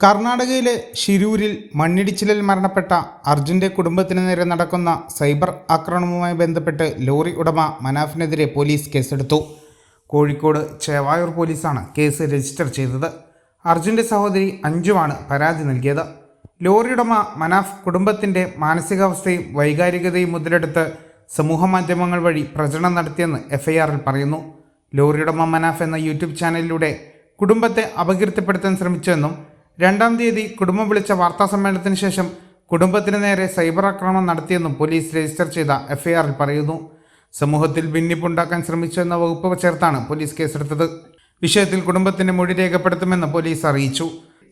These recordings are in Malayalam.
കർണാടകയിലെ ഷിരൂരിൽ മണ്ണിടിച്ചിലിൽ മരണപ്പെട്ട അർജുന്റെ കുടുംബത്തിന് നേരെ നടക്കുന്ന സൈബർ ആക്രമണവുമായി ബന്ധപ്പെട്ട് ലോറി ഉടമ മനാഫിനെതിരെ പോലീസ് കേസെടുത്തു. കോഴിക്കോട് ചേവായൂർ പോലീസാണ് കേസ് രജിസ്റ്റർ ചെയ്തത്. അർജുന്റെ സഹോദരി അഞ്ജുവാണ് പരാതി നൽകിയത്. ലോറി ഉടമ മനാഫ് കുടുംബത്തിന്റെ മാനസികാവസ്ഥയും വൈകാരികതയും മുതലെടുത്ത് സമൂഹമാധ്യമങ്ങൾ വഴി പ്രചരണം നടത്തിയെന്ന് എഫ്ഐആറിൽ പറയുന്നു. ലോറി ഉടമ മനാഫ് എന്ന യൂട്യൂബ് ചാനലിലൂടെ കുടുംബത്തെ അപകീർത്തിപ്പെടുത്താൻ ശ്രമിച്ചുവെന്നും രണ്ടാം തീയതി കുടുംബം വിളിച്ച വാർത്താ വാർത്താസമ്മേളനത്തിന് ശേഷം കുടുംബത്തിന് നേരെ സൈബർ ആക്രമണം നടത്തിയെന്നും പോലീസ് രജിസ്റ്റർ ചെയ്ത എഫ്ഐആറിൽ പറയുന്നു. സമൂഹത്തിൽ ഭിന്നിപ്പുണ്ടാക്കാൻ ശ്രമിച്ചു എന്ന വകുപ്പ് ചേർത്താണ് പോലീസ് കേസെടുത്തത്. വിഷയത്തിൽ കുടുംബത്തിന്റെ മൊഴി രേഖപ്പെടുത്തുമെന്ന് പോലീസ് അറിയിച്ചു.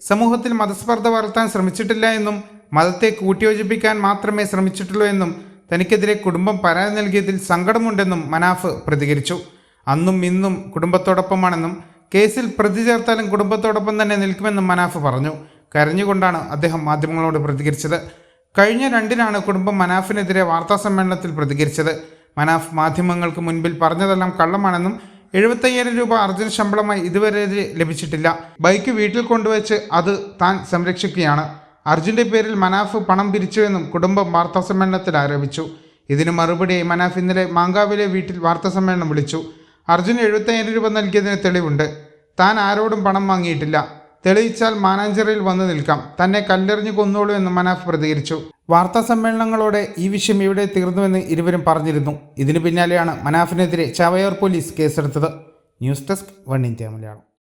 സമൂഹത്തിൽ മതസ്പർദ്ധ വളർത്താൻ ശ്രമിച്ചിട്ടില്ല എന്നും മതത്തെ കൂട്ടിയോജിപ്പിക്കാൻ മാത്രമേ ശ്രമിച്ചിട്ടുള്ളൂ എന്നും തനിക്കെതിരെ കുടുംബം പരാതി നൽകിയതിൽ സങ്കടമുണ്ടെന്നും മനാഫ് പ്രതികരിച്ചു. അന്നും ഇന്നും കുടുംബത്തോടൊപ്പമാണെന്നും കേസിൽ പ്രതി ചേർത്താലും കുടുംബത്തോടൊപ്പം തന്നെ നിൽക്കുമെന്നും മനാഫ് പറഞ്ഞു. കരഞ്ഞുകൊണ്ടാണ് അദ്ദേഹം മാധ്യമങ്ങളോട് പ്രതികരിച്ചത്. കഴിഞ്ഞ രണ്ടിനാണ് കുടുംബം മനാഫിനെതിരെ വാർത്താ സമ്മേളനത്തിൽ പ്രതികരിച്ചത്. മനാഫ് മാധ്യമങ്ങൾക്ക് മുൻപിൽ പറഞ്ഞതെല്ലാം കള്ളമാണെന്നും എഴുപത്തയ്യായിരം രൂപ അർജുന ശമ്പളമായി ഇതുവരെ ലഭിച്ചിട്ടില്ല. ബൈക്ക് വീട്ടിൽ കൊണ്ടുവച്ച് അത് താൻ സംരക്ഷിക്കുകയാണ്. അർജുന്റെ പേരിൽ മനാഫ് പണം പിരിച്ചുവെന്നും കുടുംബം വാർത്താ സമ്മേളനത്തിൽ ആരോപിച്ചു. ഇതിന് മറുപടിയായി മനാഫ് ഇന്നലെ മാങ്കാവിലെ വീട്ടിൽ വാർത്താ സമ്മേളനം വിളിച്ചു. അർജുൻ എഴുപത്തയ്യായിരം രൂപ നൽകിയതിന് തെളിവുണ്ട്. താൻ ആരോടും പണം വാങ്ങിയിട്ടില്ല. തെളിയിച്ചാൽ മാനേജറിൽ വന്നു നിൽക്കാം. തന്നെ കല്ലെറിഞ്ഞു കൊന്നോളൂ എന്ന് മനാഫ് പ്രതികരിച്ചു. വാർത്താ സമ്മേളനങ്ങളോടെ ഈ വിഷയം ഇവിടെ തീർന്നുവെന്ന് ഇരുവരും പറഞ്ഞിരുന്നു. ഇതിനു പിന്നാലെയാണ് മനാഫിനെതിരെ ചവയർ പോലീസ് കേസെടുത്തത്. News desk one India Malayalam.